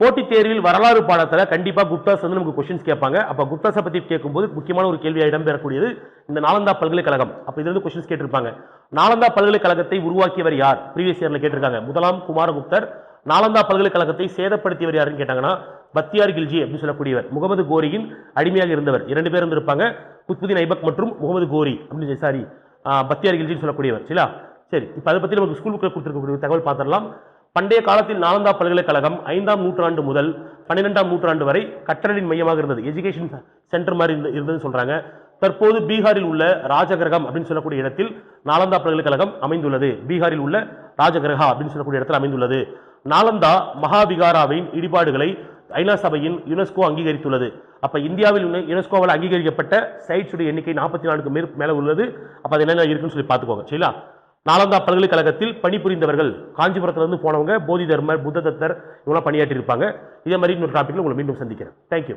போட்டித் தேர்வில் வரலாறு பாடத்தில் கண்டிப்பாக குப்தாஸ் வந்து நமக்கு கொஸ்டின்ஸ் கேட்பாங்க. அப்போ குப்தாஸை பற்றி கேட்கும்போது முக்கியமான ஒரு கேள்வியாக இடம்பெறக்கூடியது இந்த நாலந்தா பல்கலைக்கழகம். அப்போ இதுலேருந்து கொஸ்டின்ஸ் கேட்டிருப்பாங்க. நாலந்தா பல்கலைக்கழகத்தை உருவாக்கியவர் யார்? ப்ரீவியஸ் இயரில் கேட்டிருக்காங்க. முதலாம் குமாரகுப்தர். நாலந்தா பல்கலைக்கழகத்தை சேதப்படுத்தியவர் யாருன்னு கேட்டாங்கன்னா பத்தியார் கில்ஜி அப்படின்னு சொல்லக்கூடியவர். முகமது கோரியின் அடிமையாக இருந்தவர். இரண்டு பேர் இருந்திருப்பாங்க. குத்புதீன் ஐபக் மற்றும் முகமது கோரி அப்படின்னு சாரி பத்தியார் கில்ஜின்னு சொல்லக்கூடியவர். சரியா? சரி இப்போ அதை பற்றி நமக்கு ஸ்கூல் புக்கில் கொடுத்துருக்கக்கூடிய தகவல் பார்த்துடலாம். பண்டைய காலத்தில் நாலந்தா பல்கலைக்கழகம் ஐந்தாம் நூற்றாண்டு முதல் பன்னிரெண்டாம் நூற்றாண்டு வரை கற்றலின் மையமாக இருந்தது. எஜுகேஷன் சென்டர் மாதிரி இருந்து- இருந்ததுன்னு சொல்கிறாங்க தற்போது பீகாரில் உள்ள ராஜகிரகம் அப்படின்னு சொல்லக்கூடிய இடத்தில் நாலந்தா பல்கலைக்கழகம் அமைந்துள்ளது. பீகாரில் உள்ள ராஜகிரகா அப்படின்னு சொல்லக்கூடிய இடத்தில் அமைந்துள்ளது. நாலந்தா மகாவிகாராவின் இடிபாடுகளை ஐநா சபையின் யுனெஸ்கோ அங்கீகரித்துள்ளது. அப்போ இந்தியாவில் யுனெஸ்கோவால் அங்கீகரிக்கப்பட்ட சைட்ஸுடைய எண்ணிக்கை நாற்பத்தி நாலுக்கு மேல் மேலே உள்ளது. அப்போ அது என்னென்ன இருக்குன்னு சொல்லி பார்த்துக்கோங்க. சரிங்களா? நாலந்தா பல்கலைக்கழகத்தில் பணிபுரிந்தவர்கள் காஞ்சிபுரத்திலிருந்து போனவங்க போதி தர்மர் புத்த தத்தர் இவங்களாம் பணியாற்றி இருப்பாங்க இதே மாதிரி இன்னொரு டாப்பிக்கில் உங்களை மீண்டும் சந்திக்கிறேன். தேங்க்யூ